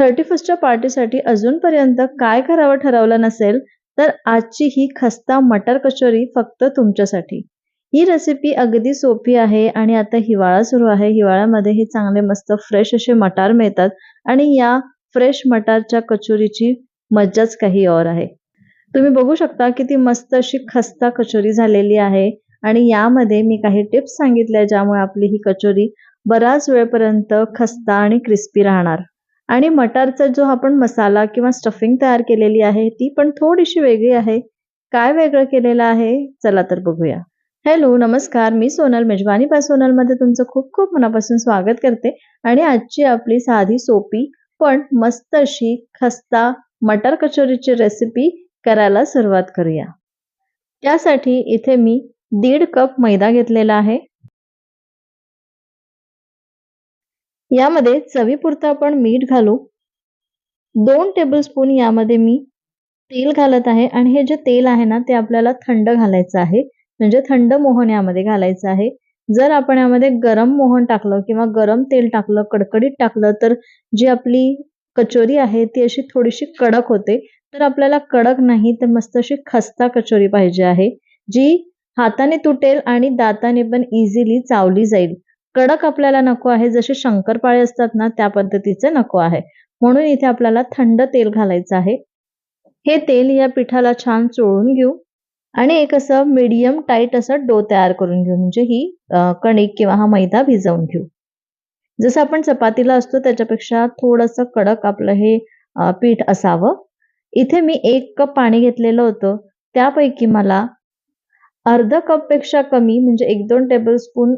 Thirty फर्स्टच्या पार्टीसाठी अजूनपर्यंत काय करावं ठरवलं नसेल तर आजची ही खस्ता मटर कचोरी फक्त तुमच्यासाठी. ही रेसिपी अगदी सोपी आहे आणि आता हिवाळा सुरू आहे. हिवाळ्यामध्ये हे चांगले मस्त फ्रेश असे मटार मिळतात आणि या फ्रेश मटारच्या कचोरीची मज्जाच काही और आहे. तुम्ही बघू शकता की ती मस्त अशी खस्ता कचोरी झालेली आहे आणि यामध्ये मी काही टिप्स सांगितल्या ज्यामुळे आपली ही कचोरी बराच वेळपर्यंत खस्ता आणि क्रिस्पी राहणार. आणि मटारचा जो आपण मसाला किंवा स्टफिंग तयार केलेली आहे ती पण थोडीशी वेगळी आहे. काय वेगळं केलेलं आहे? चला तर बघूया. हॅलो नमस्कार. मी सोनल मेजवानी. बाय सोनलमध्ये तुमचं खूप खूप मनापासून स्वागत करते. आणि आजची आपली साधी सोपी पण मस्त अशी खस्ता मटर कचोरीची रेसिपी करायला सुरुवात करूया. त्यासाठी इथे मी दीड कप मैदा घेतलेला आहे. यामध्ये चवीपुरतं आपण मीठ घालू. दोन टेबलस्पून यामध्ये मी तेल घालत आहे आणि हे जे तेल आहे ना ते आपल्याला थंड घालायचं आहे. म्हणजे थंड मोहन यामध्ये घालायचं आहे. जर आपण यामध्ये गरम मोहन टाकलं किंवा गरम तेल टाकलं कडकडीत टाकलं तर जी आपली कचोरी आहे ती अशी थोडीशी कडक होते. तर आपल्याला कडक नाही तर मस्त अशी खस्ता कचोरी पाहिजे आहे जी हाताने तुटेल आणि दाताने पण इझिली चावली जाईल. कडक आपल्याला नको आहे जसे शंकरपाळे असतात ना त्या पद्धतीचे नको आहे. म्हणून इथे आपल्याला थंड तेल घालायचं आहे. हे तेल या पिठाला छान चोळून घेऊ आणि एक असं मीडियम टाईट असं डो तयार करून घेऊ. म्हणजे ही कणिक किंवा हा मैदा भिजवून घेऊ. जसं आपण चपातीला असतो त्याच्यापेक्षा थोडंसं कडक आपलं हे पीठ असावं. इथे मी एक कप पाणी घेतलेलं होतं. त्यापैकी मला अर्ध कपपेक्षा कमी म्हणजे एक दोन टेबल स्पून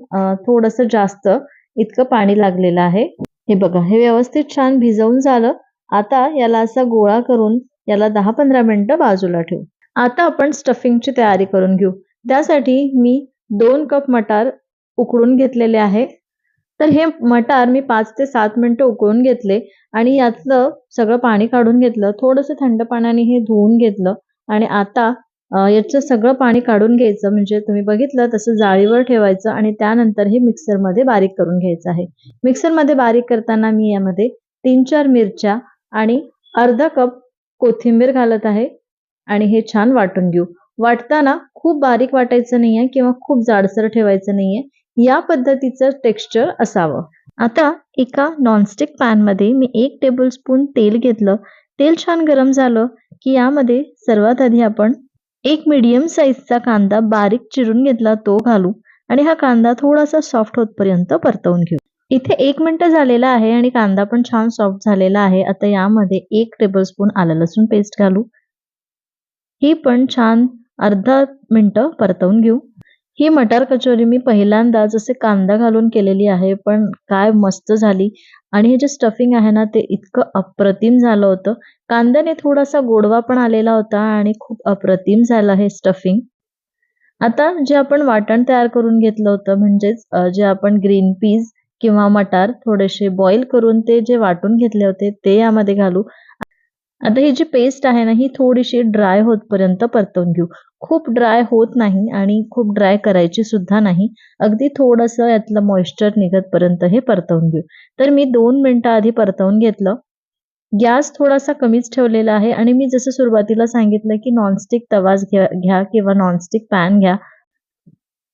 थोडंसं जास्त इतकं पाणी लागलेलं आहे. हे बघा हे व्यवस्थित छान भिजवून झालं. आता याला असा गोळा करून याला दहा पंधरा मिनटं बाजूला ठेवू. आता आपण स्टफिंगची तयारी करून घेऊ. त्यासाठी मी दोन कप मटार उकळून घेतलेले आहे. तर हे मटार मी पाच ते सात मिनिटं उकळून घेतले आणि यातलं सगळं पाणी काढून घेतलं. थोडंसं थंड पाण्याने हे धुवून घेतलं आणि आता याचं सगळं पाणी काढून घ्यायचं. म्हणजे तुम्ही बघितलं तसं जाळीवर ठेवायचं आणि त्यानंतर हे मिक्सरमध्ये बारीक करून घ्यायचं आहे. मिक्सरमध्ये बारीक करताना मी यामध्ये तीन चार मिरच्या आणि अर्धा कप कोथिंबीर घालत आहे आणि हे छान वाटून घेऊ. वाटताना खूप बारीक वाटायचं नाहीये किंवा खूप जाडसर ठेवायचं नाहीये. या पद्धतीचं टेक्स्चर असावं. आता एका नॉनस्टिक पॅनमध्ये मी एक टेबल स्पून तेल घेतलं. तेल छान गरम झालं की यामध्ये सर्वात आधी आपण एक मीडियम साईजचा कांदा बारीक चिरून घेतला तो घालू आणि हा कांदा थोडासा सॉफ्ट होतपर्यंत परतवून घेऊ. इथे एक मिनिट झालेला आहे आणि कांदा पण छान सॉफ्ट झालेला आहे. आता यामध्ये एक टेबलस्पून आलं लसूण पेस्ट घालू. ही पण छान अर्धा मिनटं परतवून घेऊ. ही मटार कचोरी मी पहिल्यांदा जसे कांदा घालून केलेली आहे पण काय मस्त झाली. आणि हे जे स्टफिंग आहे ना ते इतकं अप्रतिम झालं होतं. कांद्याने थोडासा गोडवा पण आलेला होता आणि खूप अप्रतिम झालं हे स्टफिंग आता जे आपण वाटण तयार करून घेतलं होतं म्हणजेच जे आपण ग्रीन पीज किंवा मटार थोडेसे बॉईल करून ते जे वाटून घेतले होते ते यामध्ये घालू. आता ही जी पेस्ट आहे ना ही थोडीशी ड्राय होतपर्यंत परतवून घेऊ. खूप ड्राय होत नाही आणि खूप ड्राय करायची सुद्धा नाही. अगदी थोडंसं यातलं मॉइश्चर निघतपर्यंत हे परतवून घेऊ. तर मी दोन मिनटं आधी परतवून घेतलं. गॅस थोडासा कमीच ठेवलेला आहे आणि मी जसं सुरुवातीला सांगितलं की नॉनस्टिक तवाच घ्या घ्या किंवा नॉनस्टिक पॅन घ्या.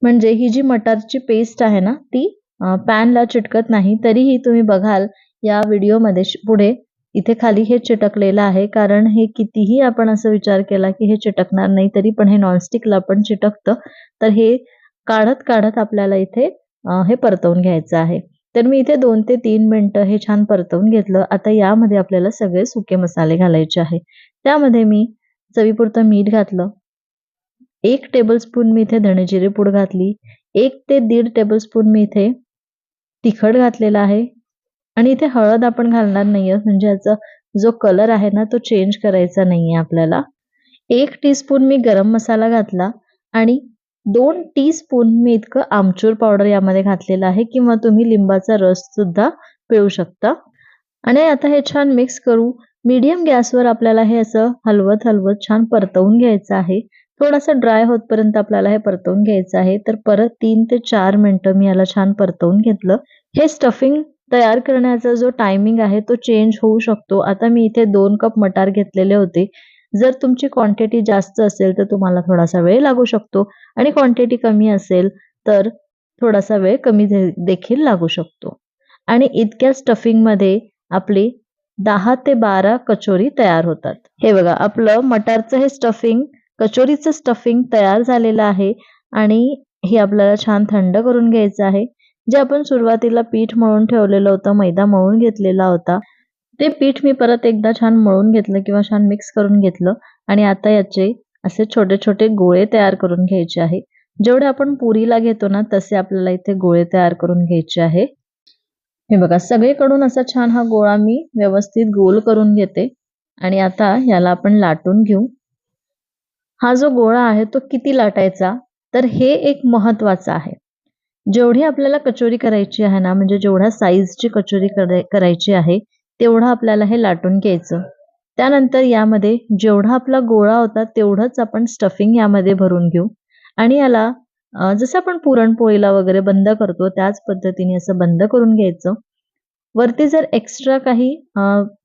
म्हणजे ही जी मटारची पेस्ट आहे ना ती पॅनला चिटकत नाही. तरीही तुम्ही बघाल या व्हिडिओमध्ये पुढे इथे खाली हे चिटकलेलं आहे कारण हे कितीही आपण असं विचार केला की हे चिटकणार नाही तरी पण हे नॉनस्टिकला पण चिटकतं. तर हे काढत काढत आपल्याला इथे हे परतवून घ्यायचं आहे. तर मी इथे दोन ते तीन मिनटं हे छान परतवून घेतलं. आता यामध्ये आपल्याला सगळे सुके मसाले घालायचे आहे. त्यामध्ये मी चवीपुरतं मीठ घातलं. एक टेबलस्पून मी इथे धणेजिरे पूड घातली. एक ते दीड टेबलस्पून मी इथे तिखट घातलेला आहे. आणि इथे हळद आपण घालणार नाहीये. म्हणजे याचा जो कलर आहे ना तो चेंज करायचा नाहीये आपल्याला. एक टीस्पून मी गरम मसाला घातला आणि दोन टीस्पून मी इतकं आमचूर पावडर यामध्ये घातलेलं आहे किंवा तुम्ही लिंबाचा रस सुद्धा पिळू शकता. आणि आता हे छान मिक्स करू. मीडियम गॅसवर आपल्याला हे असं हलवत हलवत छान परतवून घ्यायचं आहे. थोडासा ड्राय होतपर्यंत आपल्याला हे परतवून घ्यायचं आहे. तर परत तीन ते चार मिनटं मी याला छान परतवून घेतलं. हे स्टफिंग तयार करण्याचा जो टायमिंग आहे तो चेंज होऊ शकतो. आता मी इथे दोन कप मटार घेतलेले होते. जर तुमची क्वांटिटी जास्त असेल तर तुम्हाला थोडासा वेळ लागू शकतो. आणि क्वांटिटी कमी असेल तर थोडासा वेळ कमी देखील लागू शकतो. आणि इतक्या स्टफिंगमध्ये आपली दहा ते बारा कचोरी तयार होतात. हे बघा आपलं मटारचं हे स्टफिंग कचोरीचं स्टफिंग तयार झालेलं आहे. आणि हे आपल्याला छान थंड करून घ्यायचं आहे. जे आपण सुरुवातीला पीठ मळून ठेवलेलं होतं मैदा मळून घेतलेला होता ते पीठ मी परत एकदा छान मळून घेतलं किंवा छान मिक्स करून घेतलं आणि आता याचे असे छोटे छोटे गोळे तयार करून घ्यायचे आहे. जेवढे आपण पुरीला घेतो ना तसे आपल्याला इथे गोळे तयार करून घ्यायचे आहे. हे बघा सगळीकडून असा छान हा गोळा मी व्यवस्थित गोल करून घेते आणि आता याला आपण लाटून घेऊ. हा जो गोळा आहे तो किती लाटायचा? तर हे एक महत्वाचं आहे. जेवढी आपल्याला कचोरी करायची आहे ना म्हणजे जेवढ्या साईजची कचोरी करायची आहे तेवढं आपल्याला हे लाटून घ्यायचं. त्यानंतर यामध्ये जेवढा आपला गोळा होता तेवढंच आपण स्टफिंग यामध्ये भरून घेऊ. आणि याला जसं आपण पुरणपोळीला वगैरे बंद करतो त्याच पद्धतीने असं बंद करून घ्यायचं. वरती जर एक्स्ट्रा काही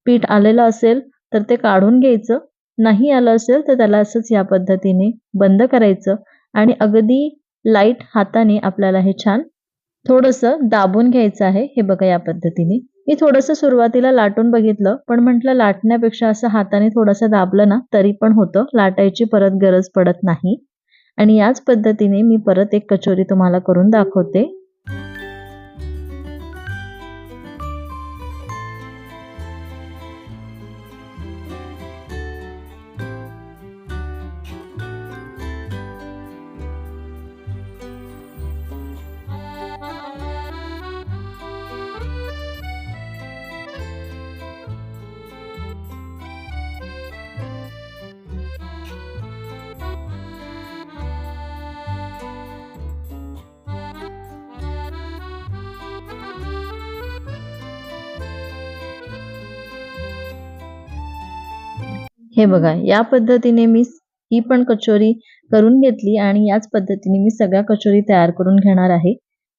पीठ आलेलं असेल तर ते काढून घ्यायचं. नाही आलं असेल तर त्याला असंच या पद्धतीने बंद करायचं. आणि अगदी लाइट हाताने आपल्याला हे छान थोडंसं दाबून घ्यायचं आहे. हे बघा या पद्धतीने. मी थोडंसं सुरुवातीला लाटून बघितलं पण म्हटलं लाटण्यापेक्षा असं हाताने थोडंसं दाबलं ना तरी पण होतं. लाटायची परत गरज पडत नाही. आणि याच पद्धतीने मी परत एक कचोरी तुम्हाला करून दाखवते. हे बघा या पद्धतीने मी ही पण कचोरी करून घेतली आणि याच पद्धतीने मी सगळ्या कचोरी तयार करून घेणार आहे.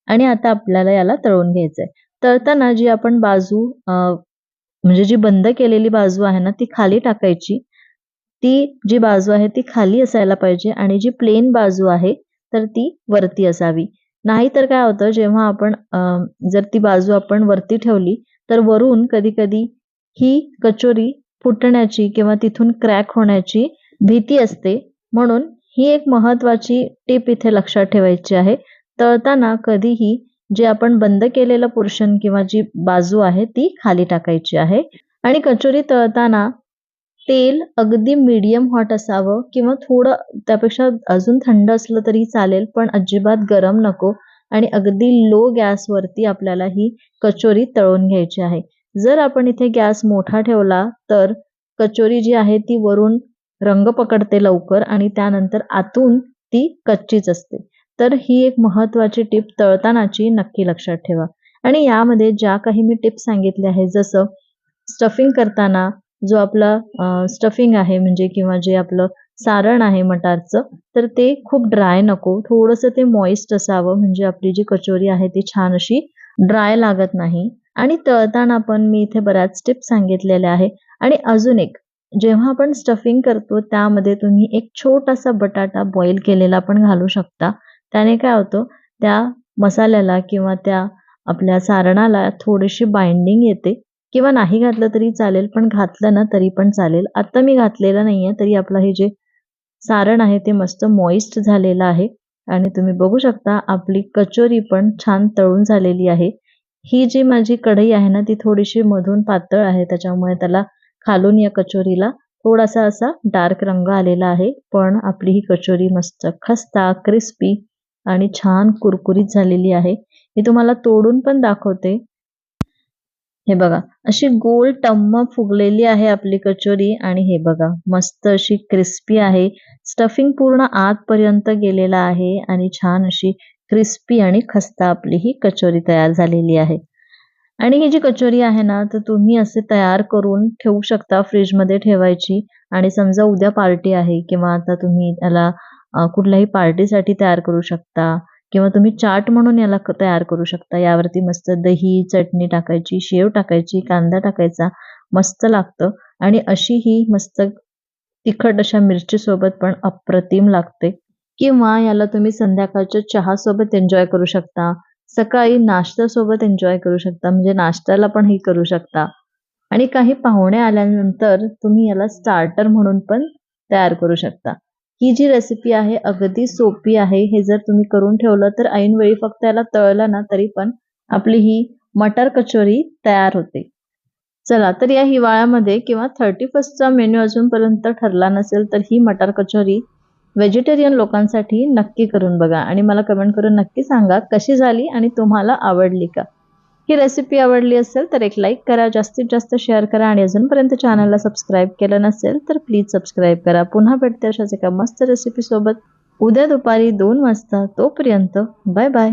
आणि आता आपल्याला याला तळून घ्यायचंय. तळताना जी आपण बाजू म्हणजे जी बंद केलेली बाजू आहे ना ती खाली टाकायची. ती जी बाजू आहे ती खाली असायला पाहिजे आणि जी प्लेन बाजू आहे तर ती वरती असावी. नाहीतर काय होतं जेव्हा आपण जर ती बाजू आपण वरती ठेवली तर वरून कधी कधी ही कचोरी फुटण्याची किंवा तिथून क्रॅक होण्याची भीती असते. म्हणून ही एक महत्वाची टीप इथे लक्षात ठेवायची आहे. तळताना कधीही जे आपण बंद केलेलं पोर्शन किंवा जी बाजू आहे ती खाली टाकायची आहे. आणि कचोरी तळताना तेल अगदी मीडियम हॉट असावं किंवा थोडं त्यापेक्षा अजून थंड असलं तरी चालेल पण अजिबात गरम नको. आणि अगदी लो गॅसवरती आपल्याला ही कचोरी तळून घ्यायची आहे. जर आपण इथे गॅस मोठा ठेवला तर कचोरी जी आहे ती वरून रंग पकडते लवकर आणि त्यानंतर आतून ती कच्चीच असते. तर ही एक महत्वाची टीप तळतानाची नक्की लक्षात ठेवा. आणि यामध्ये ज्या काही मी टिप्स सांगितल्या आहेत जसं स्टफिंग करताना जो आपला स्टफिंग आहे म्हणजे किंवा जे आपलं सारण आहे मटारचं तर ते खूप ड्राय नको. थोडंसं ते मॉइस्ट असावं म्हणजे आपली जी कचोरी आहे ती छान अशी ड्राय लागत नाही. आणि तळताना पण मी इथे बऱ्याच टिप्स सांगितलेल्या आहे. आणि अजून एक जेव्हा आपण स्टफिंग करतो त्यामध्ये तुम्ही एक छोटासा बटाटा बॉईल केलेला पण घालू शकता. त्याने काय होतं त्या मसाल्याला किंवा त्या आपल्या सारणाला थोडीशी बाइंडिंग येते. किंवा नाही घातलं तरी चालेल पण घातलं ना तरी पण चालेल. आता मी घातलेलं नाहीये तरी आपलं हे जे सारण आहे ते मस्त मॉइस्ट झालेलं आहे. आणि तुम्ही बघू शकता आपली कचोरी पण छान तळून झालेली आहे. ही जी माझी कढई आहे ना ती थोडीशी मधून पातळ आहे त्याच्यामुळे त्याला खालून या कचोरीला थोडासा असा डार्क रंग आलेला आहे. पण आपली ही कचोरी मस्त खस्ता क्रिस्पी आणि छान कुरकुरीत झालेली आहे. मी तुम्हाला तोडून पण दाखवते. हे बघा अशी गोल टम्म फुगलेली आहे आपली कचोरी आणि हे बघा मस्त अशी क्रिस्पी आहे. स्टफिंग पूर्ण आतपर्यंत गेलेला आहे आणि छान अशी क्रिस्पी आणि खस्ता आपली ही कचोरी तयार झालेली आहे. आणि ही जी कचोरी आहे ना तर तुम्ही असे तयार करून ठेवू शकता फ्रीजमध्ये ठेवायची. आणि समजा उद्या पार्टी आहे किंवा आता तुम्ही त्याला कुठल्याही पार्टीसाठी तयार करू शकता किंवा तुम्ही चाट म्हणून याला तयार करू शकता. यावरती मस्त दही चटणी टाकायची शेव टाकायची कांदा टाकायचा मस्त लागतं. आणि अशी ही मस्त तिखट अशा मिरची सोबत पण अप्रतिम लागते. किंवा याला तुम्ही संध्याकाळच्या चहा सोबत एन्जॉय करू शकता. सकाळी नाश्ता सोबत एन्जॉय करू शकता. म्हणजे नाश्त्याला पण ही करू शकता. आणि काही पाहुणे आल्यानंतर तुम्ही याला स्टार्टर म्हणून पण तयार करू शकता. ही जी रेसिपी आहे अगदी सोपी आहे. हे जर तुम्ही करून ठेवलं तर ऐनवेळी फक्त याला तळलं ना तरी पण आपली ही मटर कचोरी तयार होते. चला तर या हिवाळ्यामध्ये किंवा थर्टी फर्स्टचा मेन्यू अजूनपर्यंत ठरला नसेल तर ही मटर कचोरी व्हेजिटेरियन लोकांसाठी नक्की करून बघा आणि मला कमेंट करून नक्की सांगा कशी झाली आणि तुम्हाला आवडली का? ही रेसिपी आवडली असेल तर एक लाईक करा जास्तीत जास्त शेअर करा आणि अजूनपर्यंत चॅनलला सबस्क्राईब केलं नसेल तर प्लीज सबस्क्राईब करा. पुन्हा भेटते अशाच एका मस्त रेसिपीसोबत उद्या दुपारी दोन वाजता तोपर्यंत बाय बाय